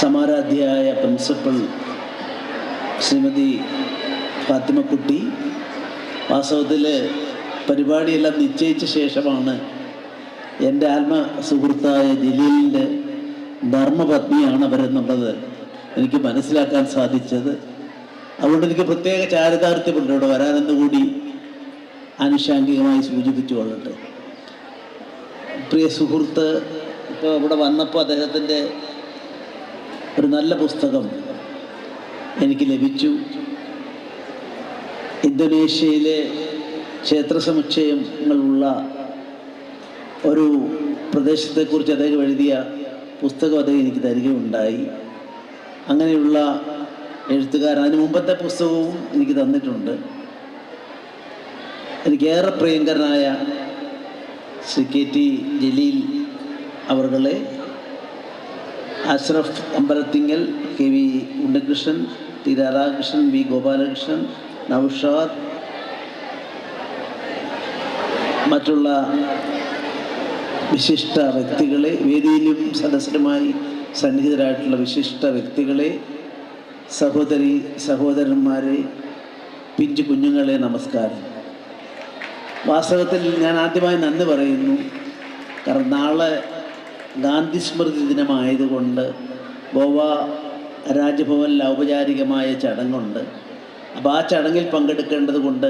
സമാരാധ്യയായ principal Shrimati ഫാത്തിമക്കുട്ടി വാസ്തവത്തിൽ പരിപാടിയെല്ലാം നിശ്ചയിച്ച ശേഷമാണ് എന്റെ ആത്മ സുഹൃത്തായ ജലീലിന്റെ ധർമ്മപത്നിയാണ് അവരെന്നുള്ളത് എനിക്ക് മനസ്സിലാക്കാൻ സാധിച്ചത്. അതുകൊണ്ട് എനിക്ക് പ്രത്യേക ചാരിതാർത്ഥ്യമുണ്ട് ഇവിടെ വരാനെന്ന് കൂടി ആനുഷാംഗികമായി സൂചിപ്പിച്ചു കൊള്ളട്ടെ. പ്രിയ സുഹൃത്ത് ഇപ്പോൾ ഇവിടെ വന്നപ്പോൾ അദ്ദേഹത്തിന്റെ ഒരു നല്ല പുസ്തകം എനിക്ക് ലഭിച്ചു. ഇന്തോനേഷ്യയിലെ ക്ഷേത്ര സമുച്ചയങ്ങളുള്ള ഒരു പ്രദേശത്തെക്കുറിച്ച് അദ്ദേഹം എഴുതിയ പുസ്തകം അദ്ദേഹം എനിക്ക് തരികയുണ്ടായി. അങ്ങനെയുള്ള എഴുത്തുകാരൻ അതിന് മുമ്പത്തെ പുസ്തകവും എനിക്ക് തന്നിട്ടുണ്ട്. എനിക്കേറെ പ്രിയങ്കരനായ Shri K T Jaleel അവർകളെ Ashraf Ambalathingal K V Unnikrishnan T Radhakrishnan V Gopalakrishnan Naushad മറ്റുള്ള വിശിഷ്ട വ്യക്തികളെ വേദിയിലും സദസ്സിലുമായി സന്നിഹിതരായിട്ടുള്ള വിശിഷ്ട വ്യക്തികളെ സഹോദരി സഹോദരന്മാരെ പിഞ്ചു കുഞ്ഞുങ്ങളെ നമസ്കാരം. വാസ്തവത്തിൽ ഞാൻ ആദ്യമായി നന്ദി പറയുന്നു. കാരണം നാളെ ഗാന്ധി സ്മൃതി ദിനമായതുകൊണ്ട് ഗോവ രാജ്ഭവനിൽ ഔപചാരികമായ ചടങ്ങുണ്ട്. അപ്പോൾ ആ ചടങ്ങിൽ പങ്കെടുക്കേണ്ടത് കൊണ്ട്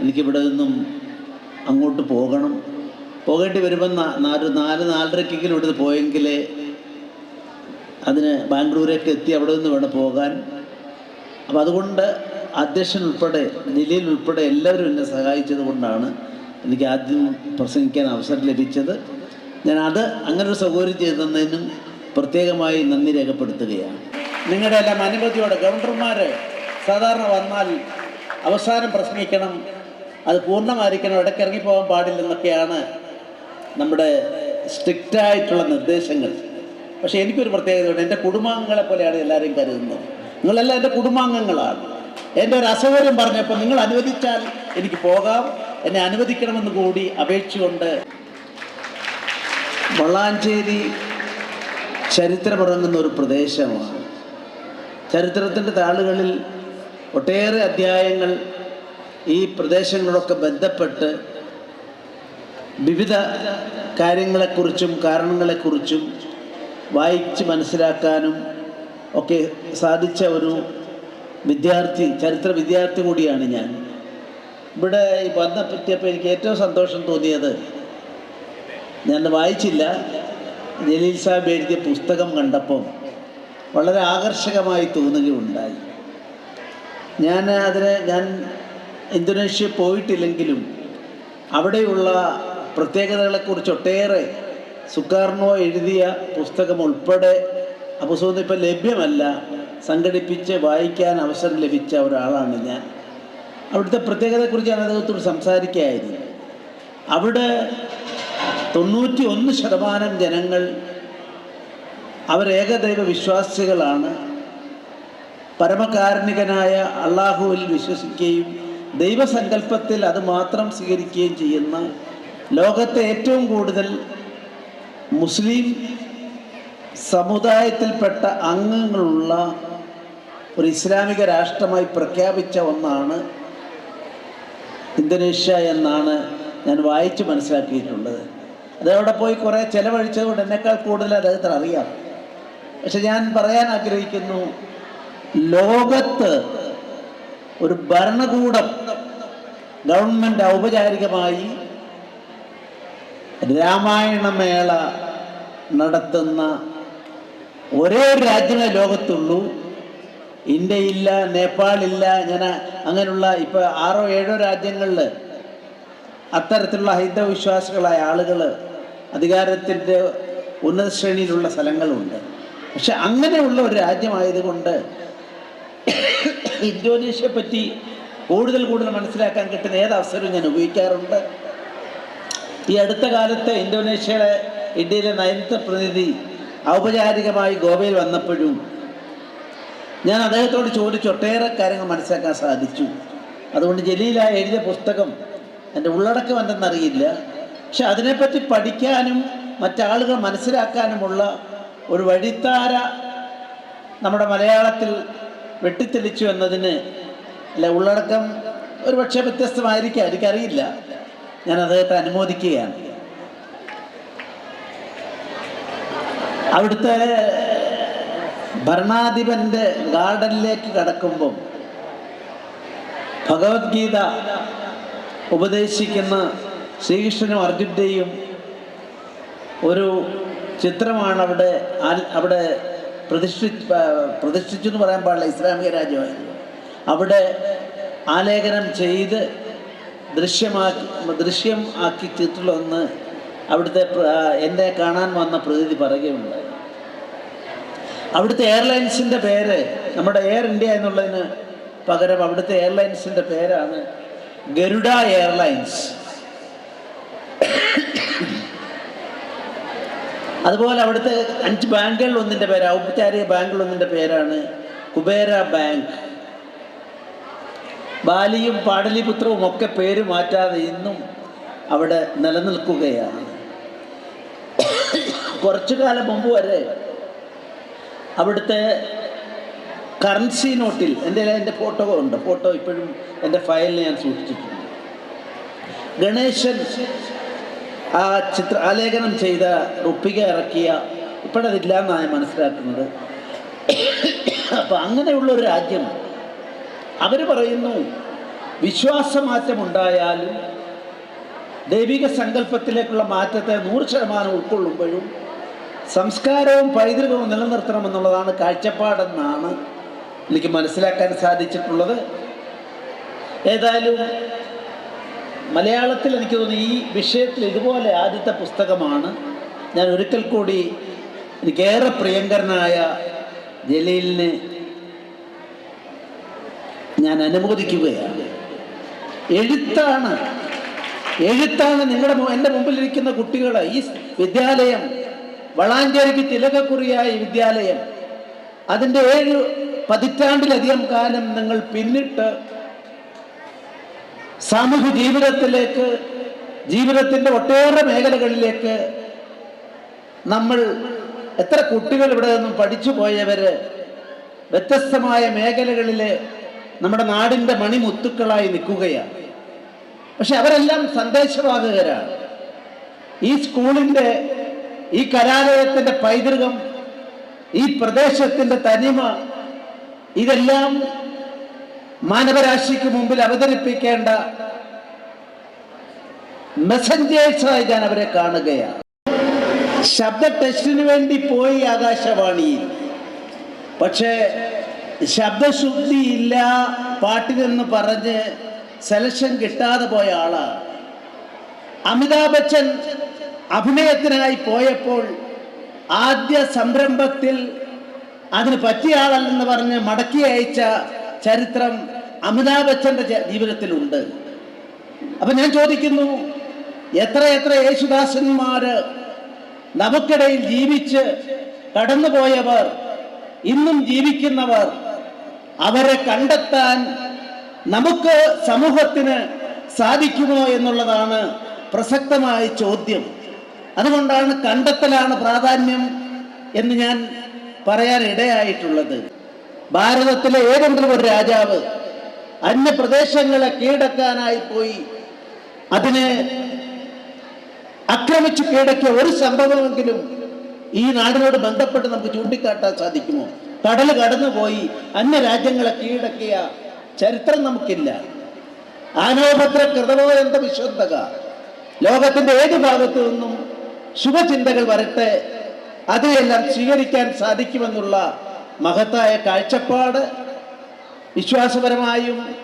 എനിക്കിവിടെ നിന്നും അങ്ങോട്ട് പോകണം. പോകേണ്ടി വരുമ്പം നാല് നാല് നാലരക്കെങ്കിലും ഇവിടുന്ന് പോയെങ്കിലേ അതിന് ബാംഗ്ലൂരേക്ക് എത്തി അവിടെ നിന്ന് വേണം പോകാൻ. അപ്പോൾ അതുകൊണ്ട് അധ്യക്ഷൻ ഉൾപ്പെടെ ജലീൽ ഉൾപ്പെടെ എല്ലാവരും എന്നെ സഹായിച്ചത് കൊണ്ടാണ് എനിക്ക് ആദ്യം പ്രസംഗിക്കാൻ അവസരം ലഭിച്ചത്. ഞാൻ അത് അങ്ങനെ ഒരു സൗകര്യം ചെയ്തു തന്നതിനും പ്രത്യേകമായി നന്ദി രേഖപ്പെടുത്തുകയാണ്. നിങ്ങളുടെ എല്ലാം അനുമതിയോടെ ഗവർണർമാർ സാധാരണ വന്നാൽ അവസാനം പ്രസംഗിക്കണം അത് പൂർണമായിരിക്കണം ഇടയ്ക്ക് ഇറങ്ങിപ്പോകാൻ പാടില്ലെന്നൊക്കെയാണ് നമ്മുടെ സ്ട്രിക്റ്റായിട്ടുള്ള നിർദ്ദേശങ്ങൾ. പക്ഷേ എനിക്കൊരു പ്രത്യേകതയുണ്ട് എന്റെ കുടുംബാംഗങ്ങളെ പോലെയാണ് എല്ലാവരെയും കരുതുന്നത്. നിങ്ങളെല്ലാം എന്റെ കുടുംബാംഗങ്ങളാണ്. എന്റെ ഒരു അസൗകര്യം പറഞ്ഞപ്പോൾ നിങ്ങൾ അനുവദിച്ചാൽ എനിക്ക് പോകാം എന്നെ അനുവദിക്കണമെന്ന് കൂടി അപേക്ഷിച്ചുകൊണ്ട് വളാഞ്ചേരി ചരിത്രമുറങ്ങുന്ന ഒരു പ്രദേശമാണ്. ചരിത്രത്തിന്റെ താളുകളിൽ ഒട്ടേറെ അധ്യായങ്ങൾ ഈ പ്രദേശങ്ങളൊക്കെ ബന്ധപ്പെട്ട് വിവിധ കാര്യങ്ങളെക്കുറിച്ചും കാരണങ്ങളെക്കുറിച്ചും വായിച്ച് മനസ്സിലാക്കാനും ഒക്കെ സാധിച്ച ഒരു വിദ്യാർത്ഥി ചരിത്ര വിദ്യാർത്ഥി കൂടിയാണ് ഞാൻ. ഇവിടെ ഈ ബന്ധപ്പെട്ടിയപ്പോൾ എനിക്ക് ഏറ്റവും സന്തോഷം തോന്നിയത് ഞാൻ വായിച്ചില്ല. ജലീൽ സാഹിബ് എഴുതിയ പുസ്തകം കണ്ടപ്പം വളരെ ആകർഷകമായി തോന്നുകയുണ്ടായി. ഞാൻ അതിന് ഞാൻ ഇന്തോനേഷ്യ പോയിട്ടില്ലെങ്കിലും അവിടെയുള്ള പ്രത്യേകതകളെക്കുറിച്ച് ഒട്ടേറെ സുക്കാർണോ എഴുതിയ പുസ്തകം ഉൾപ്പെടെ ആ ഇപ്പം ലഭ്യമല്ല. സംഘടിപ്പിച്ച് വായിക്കാൻ അവസരം ലഭിച്ച ഒരാളാണ് ഞാൻ. അവിടുത്തെ പ്രത്യേകതയെക്കുറിച്ച് ഞാൻ അദ്ദേഹത്തോട് സംസാരിക്കുകയായിരുന്നു. അവിടെ തൊണ്ണൂറ്റി ഒന്ന് ശതമാനം ജനങ്ങൾ അവരേകദൈവ വിശ്വാസികളാണ്. പരമകാരുണികനായ അള്ളാഹുവിൽ വിശ്വസിക്കുകയും ദൈവസങ്കല്പത്തിൽ അത് മാത്രം സ്വീകരിക്കുകയും ചെയ്യുന്ന ലോകത്തെ ഏറ്റവും കൂടുതൽ മുസ്ലിം സമുദായത്തിൽപ്പെട്ട അംഗങ്ങളുള്ള ഒരു ഇസ്ലാമിക രാഷ്ട്രമായി പ്രഖ്യാപിച്ച ഒന്നാണ് ഇന്തോനേഷ്യ എന്നാണ് ഞാൻ വായിച്ച് മനസ്സിലാക്കിയിട്ടുള്ളത്. അതവിടെ പോയി കുറേ ചിലവഴിച്ചതുകൊണ്ട് എന്നെക്കാൾ കൂടുതൽ അദ്ദേഹത്തിന് അറിയാം. പക്ഷെ ഞാൻ പറയാൻ ആഗ്രഹിക്കുന്നു ലോകത്ത് ഒരു ഭരണകൂടം ഗവൺമെന്റ് ഔപചാരികമായി രാമായണമേള നടത്തുന്ന ഒരേ ഒരു രാജ്യമേ ലോകത്തുള്ളൂ. ഇന്ത്യയില്ല നേപ്പാളില്ല ഞാൻ അങ്ങനെയുള്ള ഇപ്പോൾ ആറോ ഏഴോ രാജ്യങ്ങളിൽ അത്തരത്തിലുള്ള ഹൈന്ദവ വിശ്വാസികളായ ആളുകൾ അധികാരത്തിന്റെ ഉന്നത ശ്രേണിയിലുള്ള സ്ഥലങ്ങളുണ്ട്. പക്ഷെ അങ്ങനെയുള്ള ഒരു രാജ്യമായതുകൊണ്ട് ഇന്തോനേഷ്യയെ പറ്റി കൂടുതൽ കൂടുതൽ മനസ്സിലാക്കാൻ കിട്ടുന്ന ഏത് അവസരവും ഞാൻ ഉപയോഗിക്കാറുണ്ട്. ഈ അടുത്ത കാലത്ത് ഇന്തോനേഷ്യയുടെ ഇന്ത്യയിലെ നയനത്തെ പ്രതിനിധി ഔപചാരികമായി ഗോവയിൽ വന്നപ്പോഴും ഞാൻ അദ്ദേഹത്തോട് ചോദിച്ചു ഒട്ടേറെ കാര്യങ്ങൾ മനസ്സിലാക്കാൻ സാധിച്ചു. അതുകൊണ്ട് ജലീല എഴുതിയ പുസ്തകം എന്റെ ഉള്ളടക്കം എന്തെന്നറിയില്ല. പക്ഷെ അതിനെപ്പറ്റി പഠിക്കാനും മറ്റാളുകൾ മനസ്സിലാക്കാനുമുള്ള ഒരു വഴിത്താര നമ്മുടെ മലയാളത്തിൽ വെട്ടിത്തെളിച്ചു എന്നതിന് അല്ല ഉള്ളടക്കം ഒരു പക്ഷേ വ്യത്യസ്തമായിരിക്കാം. എനിക്കറിയില്ല. ഞാൻ അദ്ദേഹത്തെ അനുമോദിക്കുകയാണ്. അവിടുത്തെ ഭരണാധിപന്റെ ഗാർഡനിലേക്ക് കടക്കുമ്പം ഭഗവത്ഗീത ഉപദേശിക്കുന്ന ശ്രീകൃഷ്ണനും അർജുന്റെയും ഒരു ചിത്രമാണ് അവിടെ അവിടെ പ്രതിഷ്ഠി പ്രതിഷ്ഠിച്ചു എന്ന് പറയാൻ പാടില്ല ഇസ്ലാമിക രാജ്യമായിരുന്നു. അവിടെ ആലേഖനം ചെയ്ത് ദൃശ്യമാക്കി ദൃശ്യം ആക്കി ചിത്രമൊന്ന് അവിടുത്തെ എന്നെ കാണാൻ വന്ന പ്രതിനിധി പറയുകയുണ്ടായി. അവിടുത്തെ എയർലൈൻസിന്റെ പേര് നമ്മുടെ എയർ ഇന്ത്യ എന്നുള്ളതിന് പകരം അവിടുത്തെ എയർലൈൻസിന്റെ പേരാണ് ഗരുഡ എയർലൈൻസ്. അതുപോലെ അവിടുത്തെ അഞ്ച് ബാങ്കുകളിൽ ഒന്നിന്റെ പേര് ഔപചാരിക ബാങ്കുകളിൽ ഒന്നിന്റെ പേരാണ് കുബേര ബാങ്ക്. ബാലിയും പാടലിപുത്രവും ഒക്കെ പേര് മാറ്റാതെ ഇന്നും അവിടെ നിലനിൽക്കുകയാണ്. കുറച്ചു കാലം മുമ്പ് വരെ അവിടുത്തെ കറൻസി നോട്ടിൽ എന്റെ എന്റെ ഫോട്ടോ ഉണ്ട് ഫോട്ടോ ഇപ്പോഴും എന്റെ ഫയലിൽ ഞാൻ സൂക്ഷിച്ചിട്ടുണ്ട്. ഗണേശൻ ആ ചിത്ര ആലേഖനം ചെയ്ത ഒപ്പിക ഇറക്കിയ ഇപ്പോഴതില്ല എന്നാണ് മനസ്സിലാക്കുന്നത്. അപ്പം അങ്ങനെയുള്ള ഒരു രാജ്യം അവർ പറയുന്നു വിശ്വാസമാറ്റം ഉണ്ടായാലും ദൈവിക സങ്കല്പത്തിലേക്കുള്ള മാറ്റത്തെ നൂറ് ശതമാനം ഉൾക്കൊള്ളുമ്പോഴും സംസ്കാരവും പൈതൃകവും നിലനിർത്തണമെന്നുള്ളതാണ് കാഴ്ചപ്പാടെന്നാണ് എനിക്ക് മനസ്സിലാക്കാൻ സാധിച്ചിട്ടുള്ളത്. ഏതായാലും മലയാളത്തിൽ എനിക്ക് തോന്നുന്നു ഈ വിഷയത്തിൽ ഇതുപോലെ ആദ്യത്തെ പുസ്തകമാണ്. ഞാൻ ഒരിക്കൽ കൂടി എനിക്കേറെ പ്രിയങ്കരനായ ജലീലിനെ ഞാൻ അനുമോദിക്കുകയാണ്. എഴുത്താണ്. എഴുത്താണ് നിങ്ങളുടെ എന്റെ മുമ്പിലിരിക്കുന്ന കുട്ടികളെ ഈ വിദ്യാലയം വളാഞ്ചേരിക്ക് തിലകക്കുറിയായ വിദ്യാലയം അതിന്റെ ഏഴ് പതിറ്റാണ്ടിലധികം കാലം നിങ്ങൾ പിന്നിട്ട് സാമൂഹ്യ ജീവിതത്തിലേക്ക് ജീവിതത്തിന്റെ ഒട്ടേറെ മേഖലകളിലേക്ക് നമ്മൾ എത്ര കുട്ടികൾ ഇവിടെ നിന്നും പഠിച്ചു പോയവര് വ്യത്യസ്തമായ മേഖലകളിലെ നമ്മുടെ നാടിന്റെ മണിമുത്തുക്കളായി നിൽക്കുകയാണ്. പക്ഷെ അവരെല്ലാം സന്ദേശവാഹകരാണ്. ഈ സ്കൂളിന്റെ ഈ കലാലയത്തിന്റെ പൈതൃകം ഈ പ്രദേശത്തിന്റെ തനിമ ഇതെല്ലാം മാനവരാശിക്ക് മുമ്പിൽ അവതരിപ്പിക്കേണ്ട മെസ്സഞ്ചേഴ്സായി ഞാൻ അവരെ കാണുകയാണ്. ശബ്ദ ടെസ്റ്റിന് വേണ്ടി പോയി ആകാശവാണിയിൽ. പക്ഷേ ശബ്ദശുദ്ധി ഇല്ല പാട്ടിനെന്ന് പറഞ്ഞ് സെലക്ഷൻ കിട്ടാതെ പോയ ആളാണ്. അമിതാഭ് ബച്ചൻ അഭിനയത്തിനായി പോയപ്പോൾ ആദ്യ സംരംഭത്തിൽ അതിന് പറ്റിയ ആളല്ലെന്ന് പറഞ്ഞ് മടക്കി അയച്ച ചരിത്രം അമിതാഭ് ബച്ചന്റെ ജീവിതത്തിലുണ്ട്. അപ്പൊ ഞാൻ ചോദിക്കുന്നു എത്ര എത്ര യേശുദാസന്മാര് നമുക്കിടയിൽ ജീവിച്ച് കടന്നുപോയവർ ഇന്നും ജീവിക്കുന്നവർ അവരെ കണ്ടെത്താൻ നമുക്ക് സമൂഹത്തിന് സാധിക്കുമോ എന്നുള്ളതാണ് പ്രസക്തമായ ചോദ്യം. അതുകൊണ്ടാണ് കണ്ടെത്തലാണ് പ്രാധാന്യം എന്ന് ഞാൻ പറയാൻ ഇടയായിട്ടുള്ളത് ഭാരതത്തിലെ ഏതെങ്കിലും ഒരു രാജാവ് അന്യപ്രദേശങ്ങളെ കീഴടക്കാനായി പോയി അതിനെ ആക്രമിച്ചു കീഴടക്കിയ ഒരു സംഭവമെങ്കിലും ഈ നാടിനോട് ബന്ധപ്പെട്ട് നമുക്ക് ചൂണ്ടിക്കാട്ടാൻ സാധിക്കുമോ? കടൽ കടന്നുപോയി അന്യ രാജ്യങ്ങളെ കീഴടക്കിയ ചരിത്രം നമുക്കില്ല. ആനോഭദ്ര കൃതമോ എന്ന വിശ്വന്തക ലോകത്തിന്റെ ഏത് ഭാഗത്തു നിന്നും ശുഭചിന്തകൾ വരട്ടെ അതിനെല്ലാം സ്വീകരിക്കാൻ സാധിക്കുമെന്നുള്ള മഹത്തായ കാഴ്ചപ്പാട് വിശ്വാസപരമായും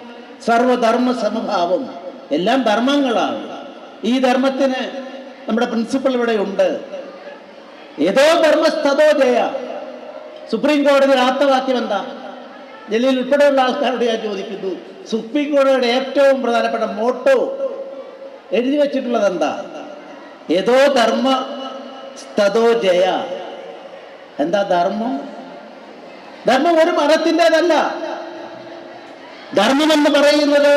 സർവധർമ്മ സമഭാവം എല്ലാം ധർമ്മങ്ങളാണ്. ഈ ധർമ്മത്തിന് നമ്മുടെ പ്രിൻസിപ്പൾ ഇവിടെ ഉണ്ട്. ഏതോ ധർമ്മസ്ഥതോ ജയ. സുപ്രീം കോടതി ആപ്തവാക്യം എന്താ? ഡൽഹിയിൽ ഉൾപ്പെടെയുള്ള ആൾക്കാരോട് ഞാൻ ചോദിക്കുന്നു. സുപ്രീം കോടതിയുടെ ഏറ്റവും പ്രധാനപ്പെട്ട മോട്ടോ എഴുതി വെച്ചിട്ടുള്ളത് എന്താ? ഏതോ ധർമ്മ സ്ഥതോ ജയ. എന്താ ധർമ്മം? ധർമ്മം ഒരു മതത്തിന്റെതല്ല. ധർമ്മം എന്ന് പറയുന്നത്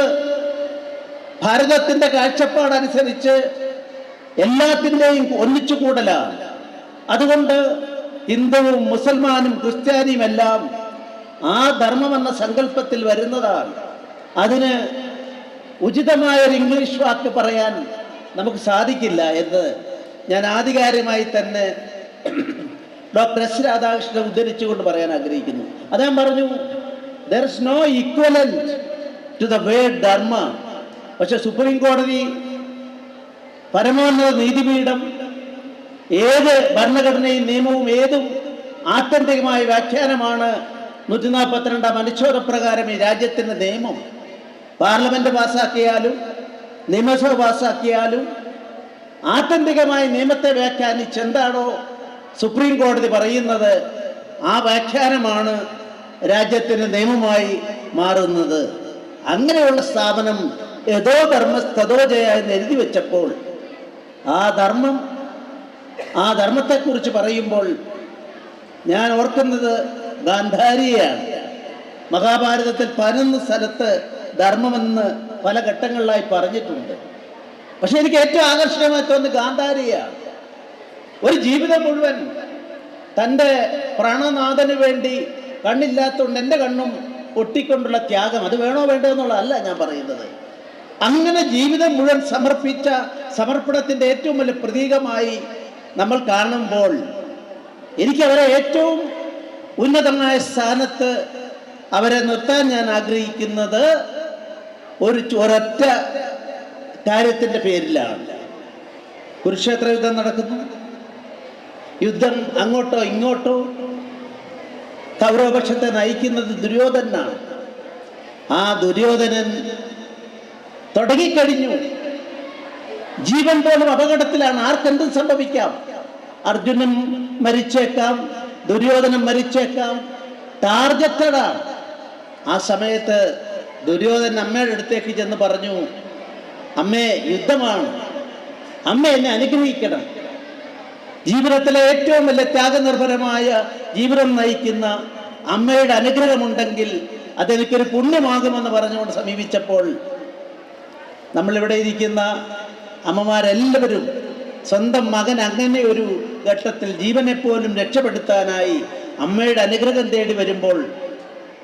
ഭാരതത്തിന്റെ കാഴ്ചപ്പാടനുസരിച്ച് എല്ലാത്തിന്റെയും ഒന്നിച്ചു കൂടലാണ്. അതുകൊണ്ട് ഹിന്ദുവും മുസൽമാനും ക്രിസ്ത്യാനിയും എല്ലാം ആ ധർമ്മം എന്ന സങ്കല്പത്തിൽ വരുന്നതാണ്. അതിന് ഉചിതമായ ഒരു ഇംഗ്ലീഷ് വാക്ക് പറയാൻ നമുക്ക് സാധിക്കില്ല എന്ന് ഞാൻ ആധികാരികമായി തന്നെ ഡോക്ടർ എസ് രാധാകൃഷ്ണൻ ഉദ്ധരിച്ചുകൊണ്ട് പറയാൻ ആഗ്രഹിക്കുന്നു. അദ്ദേഹം പറഞ്ഞു there is no equivalent to the word dharma. പക്ഷെ സുപ്രീം കോടതി പരമോന്നത നീതിപീഠം ഏത് ഭരണഘടനയും നിയമവും ഏതും ആത്യന്തികമായ വ്യാഖ്യാനമാണ് നൂറ്റി നാൽപ്പത്തിരണ്ടാം അനുച്ഛേദ പ്രകാരം ഈ രാജ്യത്തിന്റെ നിയമം. പാർലമെന്റ് പാസ്സാക്കിയാലും നിയമസഭ പാസ്സാക്കിയാലും ആത്യന്തികമായ നിയമത്തെ വ്യാഖ്യാനിച്ച് എന്താണോ സുപ്രീം കോടതി പറയുന്നത് ആ വ്യാഖ്യാനമാണ് രാജ്യത്തിന് നിയമമായി മാറുന്നത്. അങ്ങനെയുള്ള സ്ഥാപനം യഥോ ധർമ്മ തഥോ ജയ എന്ന് എഴുതി വെച്ചപ്പോൾ ആ ധർമ്മം ആ ധർമ്മത്തെക്കുറിച്ച് പറയുമ്പോൾ ഞാൻ ഓർക്കുന്നത് ഗാന്ധാരിയാണ്. മഹാഭാരതത്തിൽ പതിനൊന്ന് സ്ഥലത്ത് ധർമ്മമെന്ന് പല ഘട്ടങ്ങളിലായി പറഞ്ഞിട്ടുണ്ട്. പക്ഷെ എനിക്ക് ഏറ്റവും ആകർഷകമായി തോന്നുന്നത് ഗാന്ധാരിയാണ്. ഒരു ജീവിതം മുഴുവൻ തന്റെ പ്രാണനാഥന് വേണ്ടി കണ്ണില്ലാത്തതുകൊണ്ട് എന്റെ കണ്ണും ഒട്ടിക്കൊണ്ടുള്ള ത്യാഗം അത് വേണോ വേണ്ടോ എന്നുള്ളതല്ല ഞാൻ പറയുന്നത്. അങ്ങനെ ജീവിതം മുഴുവൻ സമർപ്പിച്ച സമർപ്പണത്തിന്റെ ഏറ്റവും വലിയ പ്രതീകമായി നമ്മൾ കാണുമ്പോൾ എനിക്ക് അവരെ ഏറ്റവും ഉന്നതമായ സ്ഥാനത്ത് അവരെ നിർത്താൻ ഞാൻ ആഗ്രഹിക്കുന്നത് ഒരു ഒരൊറ്റ കാര്യത്തിന്റെ പേരിലാണ്. കുരുക്ഷേത്ര യുദ്ധം നടക്കുന്നു. യുദ്ധം അങ്ങോട്ടോ ഇങ്ങോട്ടോ കൗരവപക്ഷത്തെ നയിക്കുന്നത് ദുര്യോധനാണ്. ആ ദുര്യോധനൻ തുടങ്ങിക്കഴിഞ്ഞു. ജീവൻ പോലും അപകടത്തിലാണ്. ആർക്കെന്തും സംഭവിക്കാം. അർജുനൻ മരിച്ചേക്കാം. ദുര്യോധനൻ മരിച്ചേക്കാം. ടാർജറ്റഡ ആ സമയത്ത് ദുര്യോധനൻ അമ്മയുടെ അടുത്തേക്ക് ചെന്ന് പറഞ്ഞു അമ്മേ യുദ്ധമാണ്. അമ്മ എന്നെ അനുഗ്രഹിക്കണം. ജീവിതത്തിലെ ഏറ്റവും വലിയ ത്യാഗനിർഭരമായ ജീവിതം നയിക്കുന്ന അമ്മയുടെ അനുഗ്രഹമുണ്ടെങ്കിൽ അതെനിക്കൊരു പുണ്യമാകുമെന്ന് പറഞ്ഞുകൊണ്ട് സമീപിച്ചപ്പോൾ നമ്മളിവിടെ ഇരിക്കുന്ന അമ്മമാരെല്ലാവരും സ്വന്തം മകൻ അങ്ങനെ ഒരു ഘട്ടത്തിൽ ജീവനെ പോലും രക്ഷപ്പെടുത്താനായി അമ്മയുടെ അനുഗ്രഹം തേടി വരുമ്പോൾ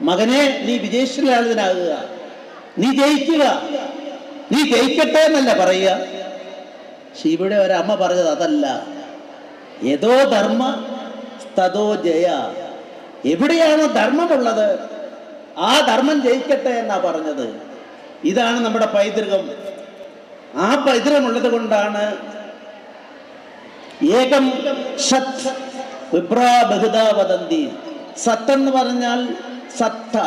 മകനെ നീ വിജയശ്രീലാളിതനാകുക നീ ജയിക്കുക നീ ജയിക്കട്ടെ എന്നല്ല പറയുക. ശിവയുടെ ഒരമ്മ പറഞ്ഞത് അതല്ല. യഥോ ധർമ്മ തതോ ജയ. എവിടെയാണോ ധർമ്മമുള്ളത് ആ ധർമ്മം ജയിക്കട്ടെ എന്നാ പറഞ്ഞത്. ഇതാണ് നമ്മുടെ പൈതൃകം. ആ പൈതൃകമുള്ളത് കൊണ്ടാണ് ഏകം വിപ്രാ ബഹുദാ വദന്തി. സത്ത് എന്ന് പറഞ്ഞാൽ സത്ത.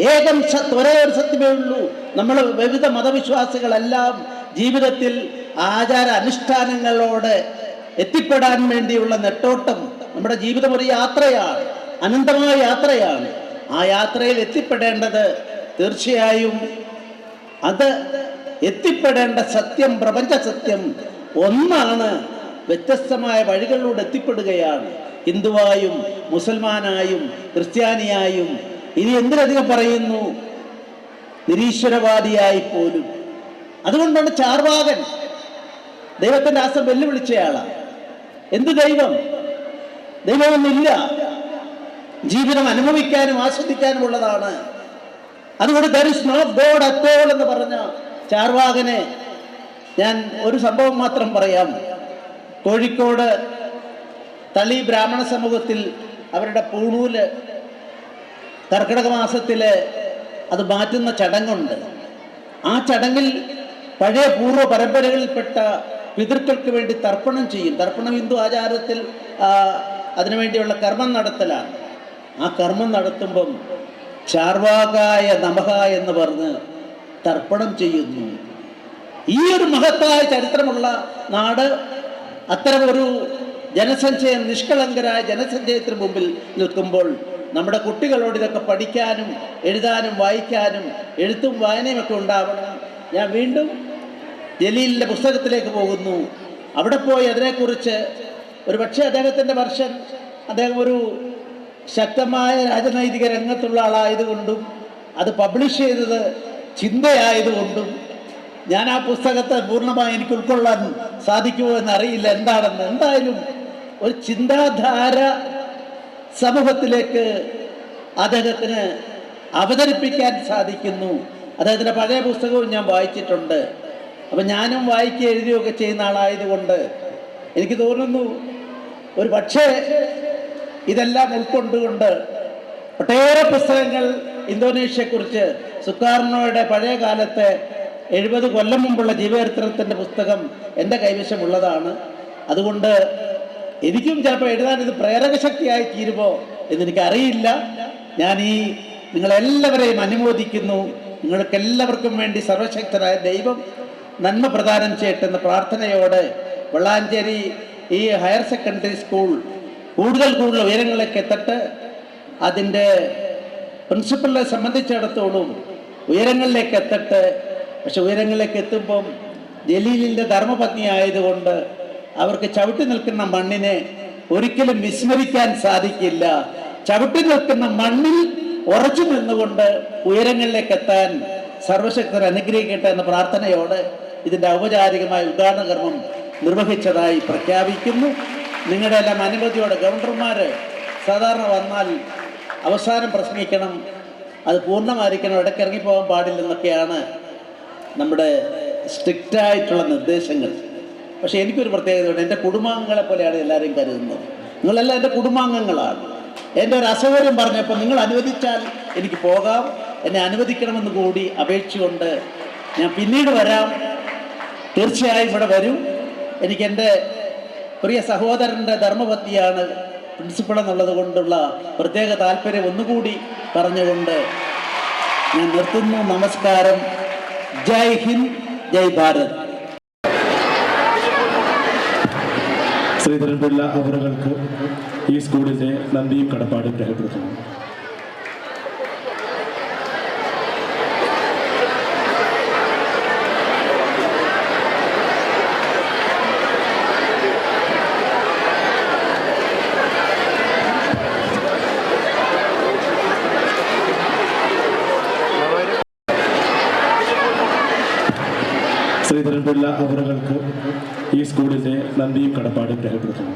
ഏകം സത്ത് ഒരേ ഒരു സത്യമേ ഉള്ളൂ. നമ്മൾ വിവിധ മതവിശ്വാസികളെല്ലാം ജീവിതത്തിൽ ആചാര അനുഷ്ഠാനങ്ങളോട് എത്തിപ്പെടാൻ വേണ്ടിയുള്ള നെട്ടോട്ടം നമ്മുടെ ജീവിതം ഒരു യാത്രയാണ് അനന്തമായ യാത്രയാണ്. ആ യാത്രയിൽ എത്തിപ്പെടേണ്ടത് തീർച്ചയായും അത് എത്തിപ്പെടേണ്ട സത്യം പ്രപഞ്ച സത്യം ഒന്നാണ്. വ്യത്യസ്തമായ വഴികളിലൂടെ എത്തിപ്പെടുകയാണ്. ഹിന്ദുവായും മുസൽമാനായും ക്രിസ്ത്യാനിയായും ഇനി എന്തിനധികം പറയുന്നു? നിരീശ്വരവാദിയായി പോലും. അതുകൊണ്ടാണ് ചാർവാകൻ ദൈവത്തിന്റെ ആസം വെല്ലുവിളിച്ചയാളാണ്. എന്ത് ദൈവം? ദൈവമൊന്നില്ല ജീവിതം അനുഭവിക്കാനും ആസ്വദിക്കാനും ഉള്ളതാണ് അതുകൊണ്ട് there is not God at all എന്ന് പറഞ്ഞ ചാർവാകനെ ഞാൻ ഒരു സംഭവം മാത്രം പറയാം. കോഴിക്കോട് തളി ബ്രാഹ്മണ സമൂഹത്തിൽ അവരുടെ പൂണൂൽ കർക്കിടക മാസത്തിൽ അത് മാറ്റുന്ന ചടങ്ങുണ്ട്. ആ ചടങ്ങിൽ പഴയ പൂർവ പരമ്പരകളിൽപ്പെട്ട പിതൃക്കൾക്ക് വേണ്ടി തർപ്പണം ചെയ്യും. തർപ്പണം ഹിന്ദു ആചാരത്തിൽ അതിനുവേണ്ടിയുള്ള കർമ്മം നടത്തലാണ്. ആ കർമ്മം നടത്തുമ്പം ചാർവാകായ നമഹ എന്ന് പറഞ്ഞ് തർപ്പണം ചെയ്യുന്നു. ഈ ഒരു മഹത്തായ ചരിത്രമുള്ള നാട് അത്തരമൊരു ജനസഞ്ചയം നിഷ്കളങ്കരായ ജനസഞ്ചയത്തിന് മുമ്പിൽ നിൽക്കുമ്പോൾ നമ്മുടെ കുട്ടികളോട് ഇതൊക്കെ പഠിക്കാനും എഴുതാനും വായിക്കാനും എഴുത്തും വായനയും ഒക്കെ ഉണ്ടാവണം. ഞാൻ വീണ്ടും ജലീലിന്റെ പുസ്തകത്തിലേക്ക് പോകുന്നു. അവിടെ പോയി അതിനെക്കുറിച്ച് ഒരു പക്ഷേ അദ്ദേഹത്തിന്റെ വർഷൻ അദ്ദേഹം ഒരു ശക്തമായ രാജനൈതിക രംഗത്തുള്ള ആളായതുകൊണ്ടും അത് പബ്ലിഷ് ചെയ്തത് ചിന്തയായതുകൊണ്ടും ഞാൻ ആ പുസ്തകത്തെ പൂർണമായി എനിക്ക് ഉൾക്കൊള്ളാൻ സാധിക്കുമോ എന്നറിയില്ല. എന്താണെന്ന്? എന്തായാലും ഒരു ചിന്താധാര സമൂഹത്തിലേക്ക് അദ്ദേഹത്തിന് അവതരിപ്പിക്കാൻ സാധിക്കുന്നു. അദ്ദേഹത്തിന്റെ പഴയ പുസ്തകവും ഞാൻ വായിച്ചിട്ടുണ്ട്. അപ്പം ഞാനും വായിക്കുക എഴുതുകയൊക്കെ ചെയ്യുന്ന ആളായതുകൊണ്ട് എനിക്ക് തോന്നുന്നു ഒരു പക്ഷേ ഇതെല്ലാം ഉൾക്കൊണ്ടുകൊണ്ട് ഒട്ടേറെ പുസ്തകങ്ങൾ ഇന്തോനേഷ്യയെക്കുറിച്ച് സുക്കാർണോയുടെ പഴയ കാലത്തെ എഴുപത് കൊല്ലം മുമ്പുള്ള ജീവചരിത്രത്തിന്റെ പുസ്തകം എന്റെ കൈവശമുള്ളതാണ്. അതുകൊണ്ട് എനിക്കും ചിലപ്പോൾ എഴുതാൻ ഇത് പ്രേരക ശക്തിയായി തീരുമോ എന്നെനിക്കറിയില്ല. ഞാൻ ഈ നിങ്ങളെല്ലാവരെയും അനുമോദിക്കുന്നു. നിങ്ങൾക്കെല്ലാവർക്കും വേണ്ടി സർവശക്തനായ ദൈവം നന്മ പ്രദാനം ചെയ്യട്ടെ എന്ന പ്രാർത്ഥനയോടെ വെള്ളാഞ്ചേരി ഈ ഹയർ സെക്കൻഡറി സ്കൂൾ കൂടുതൽ കൂടുതൽ ഉയരങ്ങളിലേക്ക് എത്തട്ടെ. അതിന്റെ പ്രിൻസിപ്പലിനെ സംബന്ധിച്ചിടത്തോളം ഉയരങ്ങളിലേക്ക് എത്തട്ടെ. പക്ഷെ ഉയരങ്ങളിലേക്ക് എത്തുമ്പം ജലീലിന്റെ ധർമ്മപത്നി ആയതുകൊണ്ട് അവർക്ക് ചവിട്ടി നിൽക്കുന്ന മണ്ണിനെ ഒരിക്കലും വിസ്മരിക്കാൻ സാധിക്കില്ല. ചവിട്ടി നിൽക്കുന്ന മണ്ണിൽ ഉറച്ചു നിന്നുകൊണ്ട് ഉയരങ്ങളിലേക്ക് എത്താൻ സർവശക്തർ അനുഗ്രഹിക്കട്ടെ എന്ന പ്രാർത്ഥനയോടെ ഇതിന്റെ ഔപചാരികമായ ഉദ്ഘാടന കർമ്മം നിർവഹിച്ചതായി പ്രഖ്യാപിക്കുന്നു. നിങ്ങളുടെ എല്ലാം അനുമതിയോടെ ഗവർണർമാർ സാധാരണ വന്നാൽ അവസാനം പ്രസംഗിക്കണം അത് പൂർണമായിരിക്കണം ഇടയ്ക്ക് ഇറങ്ങിപ്പോകാൻ പാടില്ലെന്നൊക്കെയാണ് നമ്മുടെ സ്ട്രിക്റ്റായിട്ടുള്ള നിർദ്ദേശങ്ങൾ. പക്ഷേ എനിക്കൊരു പ്രത്യേകതയുണ്ട്. എന്റെ കുടുംബാംഗങ്ങളെ പോലെയാണ് എല്ലാവരും കരുതുന്നത്. നിങ്ങളെല്ലാം എന്റെ കുടുംബാംഗങ്ങളാണ്. എന്റെ ഒരു അസൗകര്യം പറഞ്ഞപ്പോൾ നിങ്ങൾ അനുവദിച്ചാൽ എനിക്ക് പോകാം. എന്നെ അനുവദിക്കണമെന്ന് കൂടി അപേക്ഷിച്ചുകൊണ്ട് ഞാൻ പിന്നീട് വരാം. തീർച്ചയായും ഇവിടെ വരും. എനിക്ക് എന്റെ പ്രിയ സഹോദരന്റെ ധർമ്മപത്നിയാണ് പ്രിൻസിപ്പൾ എന്നുള്ളത് കൊണ്ടുള്ള പ്രത്യേക താല്പര്യം ഒന്നുകൂടി പറഞ്ഞുകൊണ്ട് ഞാൻ നിർത്തുന്നു. നമസ്കാരം. ജയ് ഹിന്ദ് ജയ് ഭാരത്. ശ്രീധരൻപിള്ള അവറുകൾക്ക് ഈ സ്കൂളിന്റെ നന്ദിയും കടപ്പാടും രേഖപ്പെടുത്തുന്നു. ശ്രീധരൻപിള്ള അവറുകൾക്ക് ഈ സ്കൂളിന്റെ നന്ദിയും കടപ്പാടും രേഖപ്പെടുത്തുന്നു.